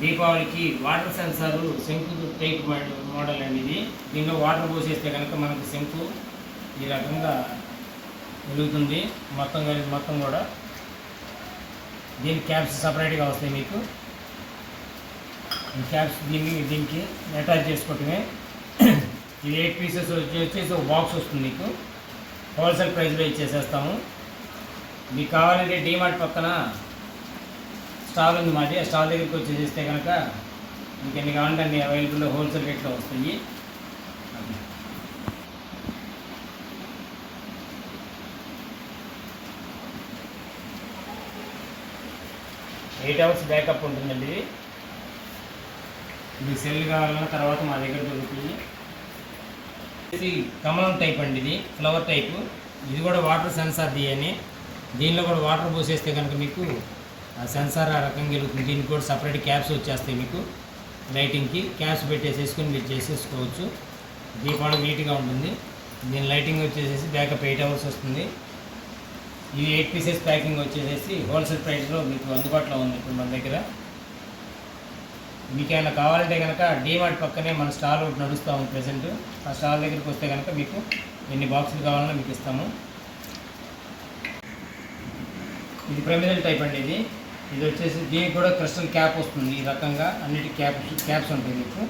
దీపావళికి water sensor శంకు type model అనేది. అండి ఇది దీనిలో వాటర్ పోసేస్తే కనుక మనకు శంకు ఈ రకంగా వెలుగుతుంది. మొత్తం కలిసి మొత్తం కూడా. దీని క్యాప్స్ సపరేట్గా వస్తాయి మీకు. ఈ క్యాప్స్ దీన్ని దీనికి అటాచ్ చేసుకోవటమే. ఇది ఎయిట్ పీసెస్ వచ్చి వచ్చేసి ఒక బాక్స్ వస్తుంది మీకు. హోల్సేల్ ప్రైస్లో ఇచ్చేసేస్తాము. మీకు కావాలంటే డీమార్ట్ పక్కన స్టాల్ ఉంది మాది. ఆ స్టాల్ దగ్గరికి వచ్చేసేస్తే కనుక మీకు ఎన్ని కావాలంటే అన్ని అవైలబుల్లో హోల్సేల్ రేట్లో వస్తాయి. ఎయిట్ అవర్స్ బ్యాకప్ ఉంటుందండి? ఇది మీకు సెల్ కావాలన్నా తర్వాత మా దగ్గర దొరుకుతుంది. ఇది కమలం టైప్ అండి ఇది ఫ్లవర్ టైప్. ఇది కూడా వాటర్ సెన్సార్ అని దీనిలో కూడా వాటర్ పోసేస్తే కనుక మీకు సెన్సార్ ఆ రకంగా వెలుగుతుంది. దీనికి కూడా సపరేట్ క్యాప్స్ వచ్చేస్తాయి మీకు. లైటింగ్కి క్యాప్స్ పెట్టేసేసుకొని మీరు చేసేసుకోవచ్చు. దీపావళి నీట్గా ఉంటుంది. దీని లైటింగ్ వచ్చేసేసి బ్యాకప్ ఎయిట్ అవర్స్ వస్తుంది. ఈ ఎయిట్ పీసెస్ ప్యాకింగ్ వచ్చేసేసి హోల్సేల్ ప్రైస్లో మీకు అందుబాటులో ఉంది ఇప్పుడు మన దగ్గర. మీకు ఏమైనా కావాలంటే కనుక డీమార్ట్ పక్కనే మన స్టాల్ ఒకటి నడుస్తూ ఉంది ప్రజెంట్ ఆ స్టాల్ దగ్గరికి వస్తే కనుక మీకు ఎన్ని బాక్సులు కావాలన్నా మీకు ఇస్తాము. ఇది ప్రమిదల్ టైప్ అండి ఇది. ఇది వచ్చేసి దీనికి కూడా క్రిస్టల్ క్యాప్ వస్తుంది. ఈ రకంగా అన్నిటి క్యాప్స్ క్యాప్స్ ఉంటాయి మీకు.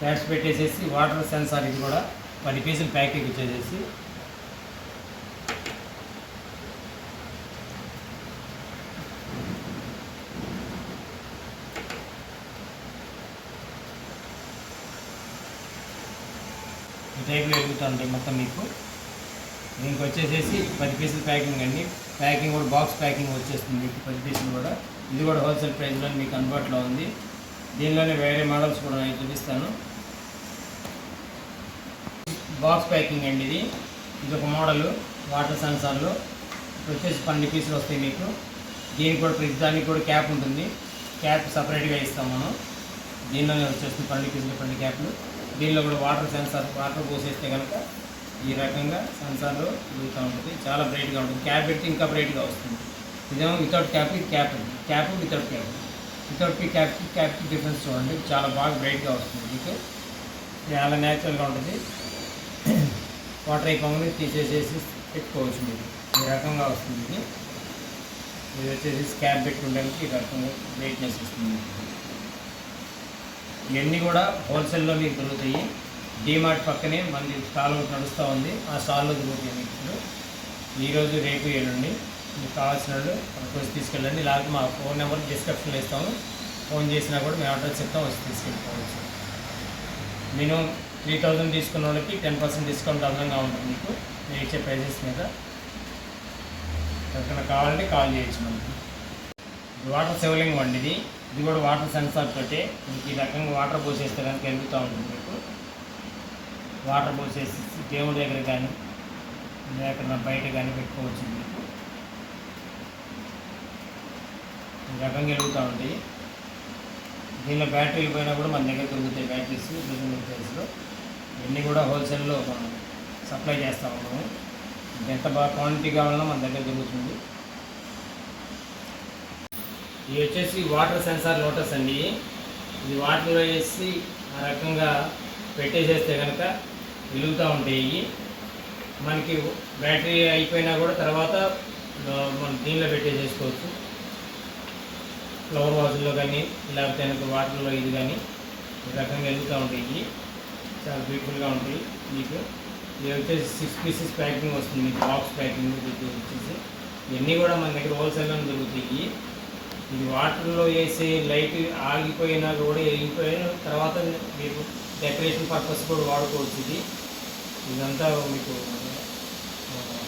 క్యాప్స్ పెట్టేసేసి వాటర్ సెన్సార్ ఇది కూడా. పది పీసులు ప్యాకింగ్ వచ్చేసేసి ఈ టైప్లో ఎదుగుతుంది మొత్తం మీకు. దీనికి వచ్చేసేసి పది పీసులు ప్యాకింగ్ అండి. ప్యాకింగ్ కూడా బాక్స్ ప్యాకింగ్ వచ్చేస్తుంది మీకు పది కూడా. ఇది కూడా హోల్సేల్ ప్రైస్లో మీకు అందుబాటులో ఉంది. దీనిలోనే వేరే మోడల్స్ కూడా నేను చూపిస్తాను. బాక్స్ ప్యాకింగ్ అండి ఇది. ఇది ఒక మోడల్ వాటర్ సెన్సార్లు ఇప్పుడు వచ్చేసి పన్నెండు పీసులు వస్తాయి మీకు. దీనికి కూడా ప్రతి దానికి కూడా క్యాప్ ఉంటుంది. క్యాప్ సపరేట్గా ఇస్తాం మనం. దీనిలోనే వచ్చేస్తుంది పన్నెండు పీసులు పన్నెండు క్యాప్లు దీనిలో కూడా వాటర్ సెన్సార్ వాటర్ పోసేస్తే కనుక ఈ రకంగా సెన్సార్లో తిరుగుతూ ఉంటుంది. చాలా బ్రైట్గా ఉంటుంది. క్యాప్ పెడితే ఇంకా బ్రైట్గా వస్తుంది. ఇదేమో without cap cap cap without cap. Without P cap cap difference చూడండి. చాలా బాగా బ్రైట్గా వస్తుంది మీకు. చాలా న్యాచురల్గా ఉంటుంది. వాటర్ అయిపోగానే తీసేసేసి పెట్టుకోవచ్చు మీరు. ఈ రకంగా వస్తుంది ఇది. ఇది వచ్చేసి క్యాప్ పెట్టుకోవడానికి ఈ రకంగా బ్రైట్నెస్ వస్తుంది. ఇవన్నీ కూడా హోల్సేల్లో మీకు దొరుకుతాయి. డీమార్ట్ పక్కనే మనది స్టాల్ ఒకటి నడుస్తూ ఉంది. ఆ స్టాల్లో దొరుకుతాయి ఇప్పుడు ఈరోజు రేపు ఎల్లుండి. మీకు కావాల్సిన వాళ్ళు వచ్చి తీసుకెళ్ళండి. లేకపోతే మా ఫోన్ నెంబర్ డిస్క్రిప్షన్లో ఇస్తాము. ఫోన్ చేసినా కూడా మేము అడ్రస్ చెప్తాం. వచ్చి తీసుకెళ్ళిపోవచ్చు. మినిమం త్రీ థౌజండ్ తీసుకున్న వాళ్ళకి టెన్ పర్సెంట్ డిస్కౌంట్ అందంగా ఉంటుంది మీకు. మీరు ఇచ్చే ప్రైజెస్ మీద. ఎవరికైనా కావాలంటే కాల్ చేయొచ్చు మనకి. ఇది వాటర్ సెవలింగ్ వండి ఇది కూడా వాటర్ సెన్సార్ తోటే. మీకు ఈ రకంగా వాటర్ పోసేస్తే కనుక ఉంటుంది మీకు. వాటర్ పోసేసి దేవుడి దగ్గర కానీ లేకుండా బయట కానీ పెట్టుకోవచ్చు మీకు ఈ రకంగా వెలుగుతూ ఉంటాయి. దీనిలో బ్యాటరీలు పోయినా కూడా మన దగ్గర దొరుకుతాయి బ్యాటరీస్ బిజినెస్ ప్రైస్లో ఇవన్నీ కూడా హోల్సేల్లో మనం సప్లై చేస్తాం మనము ఎంత బాగా క్వాంటిటీ కావాలన్నా మన దగ్గర దొరుకుతుంది. ఇది వచ్చేసి వాటర్ సెన్సార్ లోటస్ అండి. ఇది వాటర్లో వేసి ఆ రకంగా పెట్టేసేస్తే కనుక వెలుగుతూ ఉంటాయి. మనకి బ్యాటరీ అయిపోయినా కూడా తర్వాత మనం దీనిలో పెట్టేసేసుకోవచ్చు ఫ్లవర్ వాజుల్లో కానీ లేకపోతే కనుక వాటర్లో ఇది కానీ ఈ రకంగా వెలుగుతూ ఉంటాయి. చాలా బ్యూటిఫుల్గా ఉంటాయి. మీకు ఇది వచ్చేసి సిక్స్ పీసెస్ ప్యాకింగ్ వస్తుంది. మీకు బాక్స్ ప్యాకింగ్ వచ్చేసి. ఇవన్నీ కూడా మన దగ్గర హోల్సేల్లో దొరుకుతాయి. ఈ వాటర్లో వేసే లైట్ ఆగిపోయినా కూడా వెళ్ళిపోయిన తర్వాత మీకు డెకరేషన్ పర్పస్ కూడా వాడుకోవచ్చు ఇది. ఇదంతా మీకు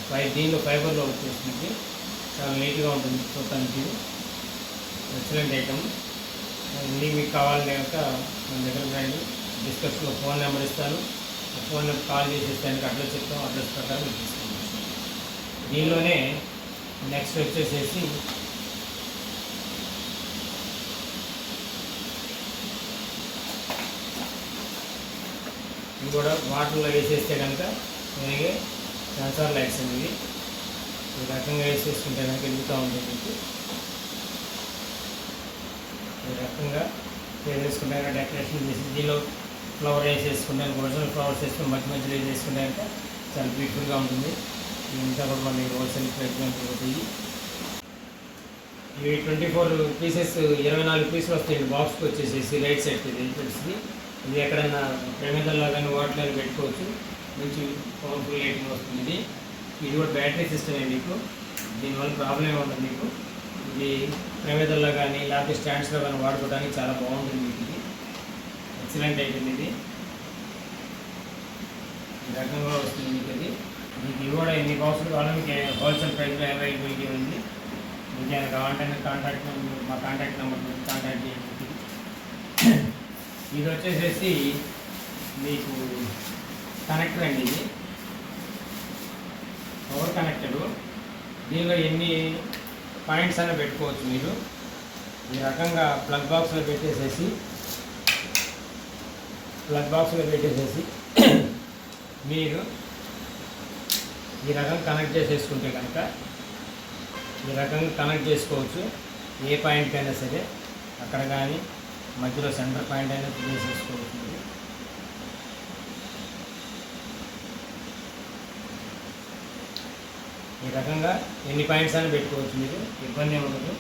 ఫై దీనిలో ఫైబర్లో వచ్చేస్తుంది. చాలా నీట్గా ఉంటుంది చూడటానికి. Excellent item. అన్నీ మీకు కావాలని కనుక మన దగ్గర రండి డిస్కస్లో ఫోన్ నెంబర్ ఇస్తాను. ఫోన్ నెంబర్ కాల్ చేసేస్తానికి అడ్రస్ చెప్తాం. అడ్రస్ ప్రకారం తీసుకుంటాం. దీనిలోనే నెక్స్ట్ వచ్చేసేసి ఇది కూడా వాటర్లో వేసేస్తే కనుక అలాగే సెన్సార్ లైట్స్ అనేవి ఈ రకంగా వేసేసుకుంటే కనుక ఎదుగుతూ ఉంటుంది ఈ రకంగా వేసుకుంటారు డెకరేషన్ చేసి దీనిలో ఫ్లవర్ వేసేసుకుంటాను ఒరిజినల్ ఫ్లవర్స్ వేసుకుని మధ్య మధ్యలో వేసేసుకుంటారంటే చాలా బ్యూటిఫుల్గా ఉంటుంది. ఇంత కూడా మనకి హోల్సేల్ ప్రయత్నం ఉంటుంది ఇవి ట్వంటీ ఫోర్ పీసెస్ ఇరవై నాలుగు పీసులు వస్తాయి బాక్స్కి వచ్చేసేసి రైట్ సైడ్కి ఇది తెలిసి ఇది ఎక్కడైనా ప్రమేదల్లో కానీ వాటిలో పెట్టుకోవచ్చు. మంచి పవర్ఫుల్ లైటింగ్ వస్తుంది ఇది. ఇది కూడా బ్యాటరీ సిస్టమే మీకు. దీనివల్ల ప్రాబ్లం ఏమి ఉండదు మీకు. ఇది ప్రమేదల్లో కానీ లేకపోతే స్టాండ్స్లో కానీ వాడుకోవడానికి చాలా బాగుంటుంది మీకు ఇది. ఎక్సలెంట్ అయిపోయింది ఇది. రకంగా వస్తుంది మీకు ఇది. మీకు ఇవి కూడా ఎన్ని బాక్సులు కావాలో మీకు హోల్సేల్ ప్రైస్లో అవైలబిలిటీ ఉంది. మీకు ఏమైనా కావాలంటే కాంటాక్ట్ మా కాంటాక్ట్ నెంబర్ కాంటాక్ట్ చేయండి. ఇది వచ్చేసేసి మీకు కనెక్టర్ అండి ఇది. పవర్ కనెక్టెడ్ దీనిలో ఎన్ని పాయింట్స్ అయినా పెట్టుకోవచ్చు మీరు. ఈ రకంగా ప్లగ్ బాక్స్లో పెట్టేసేసి ప్లగ్ బాక్స్లో పెట్టేసేసి మీరు ఈ రకం కనెక్ట్ చేసేసుకుంటే కనుక ఈ రకంగా కనెక్ట్ చేసుకోవచ్చు. ఏ పాయింట్ అయినా సరే అక్కడ కానీ మధ్యలో సెంటర్ పాయింట్ అయినా ప్లేస్ చేసుకోవచ్చు ఈ రకంగా ఎన్ని పాయింట్స్ అయినా పెట్టుకోవచ్చు మీరు ఇబ్బంది ఉండదు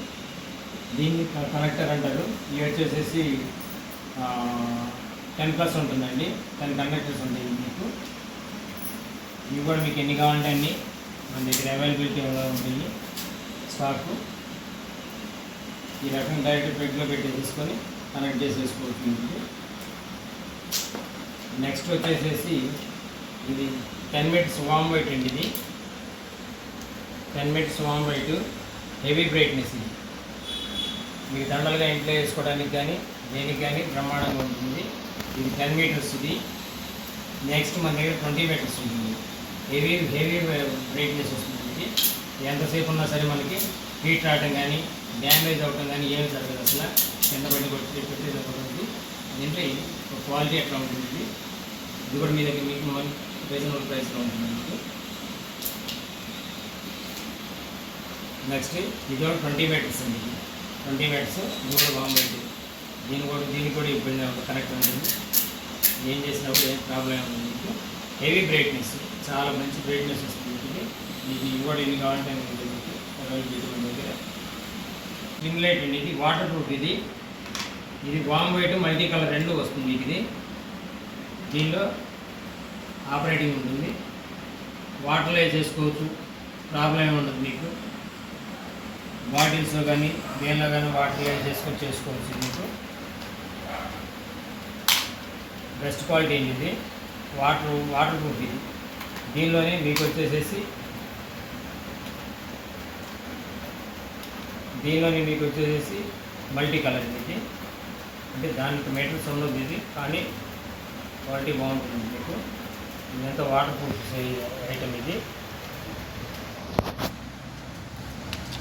దీన్ని కనెక్టర్ అంటారు. ఇవి వచ్చేసేసి టెన్ ప్లస్ ఉంటుందండి. టెన్ కండక్టర్స్ ఉంటాయి మీకు. ఇవి కూడా మీకు ఎన్ని కావాలంటే అన్ని మన దగ్గర అవైలబిలిటీ ఉంటుంది స్టాకు ఈ రకం డైరెక్ట్ ప్లగ్లో పెట్టి తీసుకొని కనెక్ట్ చేసేసుకోవచ్చు నెక్స్ట్ వచ్చేసేసి ఇది టెన్ మినిట్స్ వామ్ వైట్ అండి ఇది. Ten minutes warm white heavy brightness ఇది. మీకు దండలుగా ఇంట్లో వేసుకోవడానికి కానీ దేనికి కానీ బ్రహ్మాండంగా ఉంటుంది. ఇది టెన్ మీటర్స్ ఇది. నెక్స్ట్ మన దగ్గర ట్వంటీ మీటర్స్ ఉంటుంది. హెవీ హెవీ బ్రైట్నెస్ వస్తుంది ఇది. ఎంతసేపు ఉన్నా సరే మనకి హీట్ రావడం కానీ డ్యామేజ్ అవ్వడం కానీ ఏమి జరగదు అసలు. చిన్న బండి కొట్టి పెట్టి ఉంటుంది దీంట్లో క్వాలిటీ ఎట్లా ఉంటుంది. ఇది కూడా మీ దగ్గర మీకు రీజనబుల్ ప్రైస్లో ఉంటుంది మీకు. నెక్స్ట్ ఇది కూడా ట్వంటీ మీటర్స్ అండి. ట్వంటీ మీటర్స్ ఇది కూడా బాగుంది దీని కూడా దీనికి కూడా ఇబ్బంది అవ్వదు. కరెక్ట్ ఉంటుంది. ఏం చేసినప్పుడు ఏం ప్రాబ్లం ఉంది మీకు. హెవీ బ్రైట్నెస్ చాలా మంచి బ్రైట్నెస్ వస్తుంది ఇది మీకు ఇవి కూడా ఎన్ని కావాలంటే మీకు. అవైలబిలిటీ దగ్గర. లైట్ అండి ఇది వాటర్ ప్రూఫ్ ఇది. ఇది వామ్ వైట్ మల్టీ కలర్ రెండు వస్తుంది మీకు ఇది. దీనిలో ఆపరేటింగ్ ఉంటుంది. వాటర్లో చేసుకోవచ్చు. ప్రాబ్లం ఏమి ఉండదు మీకు. బాటిల్స్లో కానీ దేనిలో కానీ వాటర్లో చేసుకొని చేసుకోవచ్చు మీకు. బెస్ట్ క్వాలిటీ అండి ఇది. వాటర్ వాటర్ ప్రూఫ్ ఇది. దీనిలోనే మీకు వచ్చేసేసి దీనిలోనే మీకు వచ్చేసేసి మల్టీ కలర్ ఇది. అంటే దానికి మెటీరియల్స్ ఉండదు ఇది కానీ క్వాలిటీ బాగుంటుంది మీకు. ఇదంతా వాటర్ ప్రూఫ్ ఐటమ్ ఇది.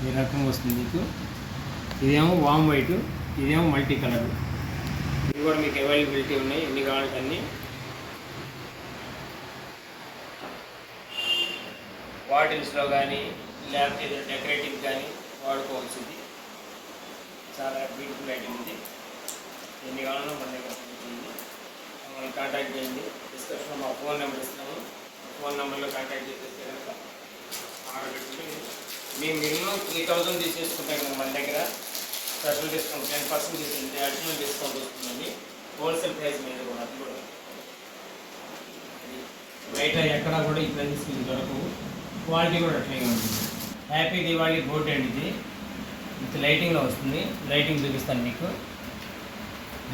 ఈ రకంగా వస్తుంది మీకు. ఇదేమో వామ్ వైట్ ఇదేమో మల్టీ కలర్ ఇవి కూడా మీకు అవైలబిలిటీ ఉన్నాయి ఎన్ని కావాలంటే అన్ని. బాటిల్స్లో కానీ లేకపోతే డెకరేటివ్ కానీ వాడుకోవాల్సింది. చాలా బ్యూటిఫుల్ ఐటమ్ ఇది. ఎన్ని కావాలన్నా మన దగ్గర మమ్మల్ని కాంటాక్ట్ చేయండి. డిస్క్రిప్షన్లో మా ఫోన్ నెంబర్ ఇస్తాము. ఫోన్ నెంబర్లో కాంటాక్ట్ చేసేస్తే కనుక ఆర్డర్ పెట్టుకుని మేము మినిమం త్రీ థౌజండ్ తీసేసుకుంటాం కదా మన దగ్గర. స్పెషల్ డిస్కౌంట్ టెన్ పర్సెంట్ తీసుకుంటే అడిషనల్ డిస్కౌంట్ వస్తుందండి. హోల్సేల్ ప్రైస్ మీద కూడా అది కూడా. బయట ఎక్కడా కూడా ఈ ప్రైజెస్ మీకు దొరకవు. క్వాలిటీ కూడా అట్లాగే ఉంటుంది. హ్యాపీ దివాళీ బోట్ అండి ఇది. విత్ లైటింగ్లో వస్తుంది. లైటింగ్ చూపిస్తాను మీకు.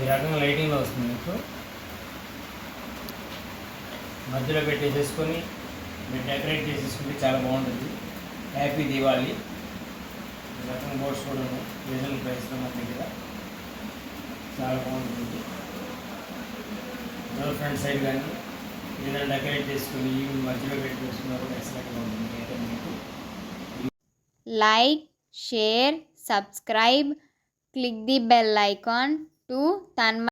ఈ రకంగా లైటింగ్లో వస్తుంది మీకు. మధ్యలో పెట్టేసేసుకొని మీరు డెకరేట్ చేసేసుకుంటే చాలా బాగుంటుంది. హ్యాపీ దివాళీ. ఈ రకం బోర్డ్స్ కూడా ఉన్నాయి రీజనల్ ప్రైస్లో మన దగ్గర. చాలా బాగుంటుంది. డోర్ ఫ్రంట్ సైడ్ కానీ ఏదైనా డెకరేట్ చేసుకుని ఈవినింగ్ మధ్యలో పెట్టి చేసుకున్నా కూడా ఎక్సలెంట్గా ఉంటుంది. అయితే మీకు. like, share, subscribe, click the bell icon to तन्म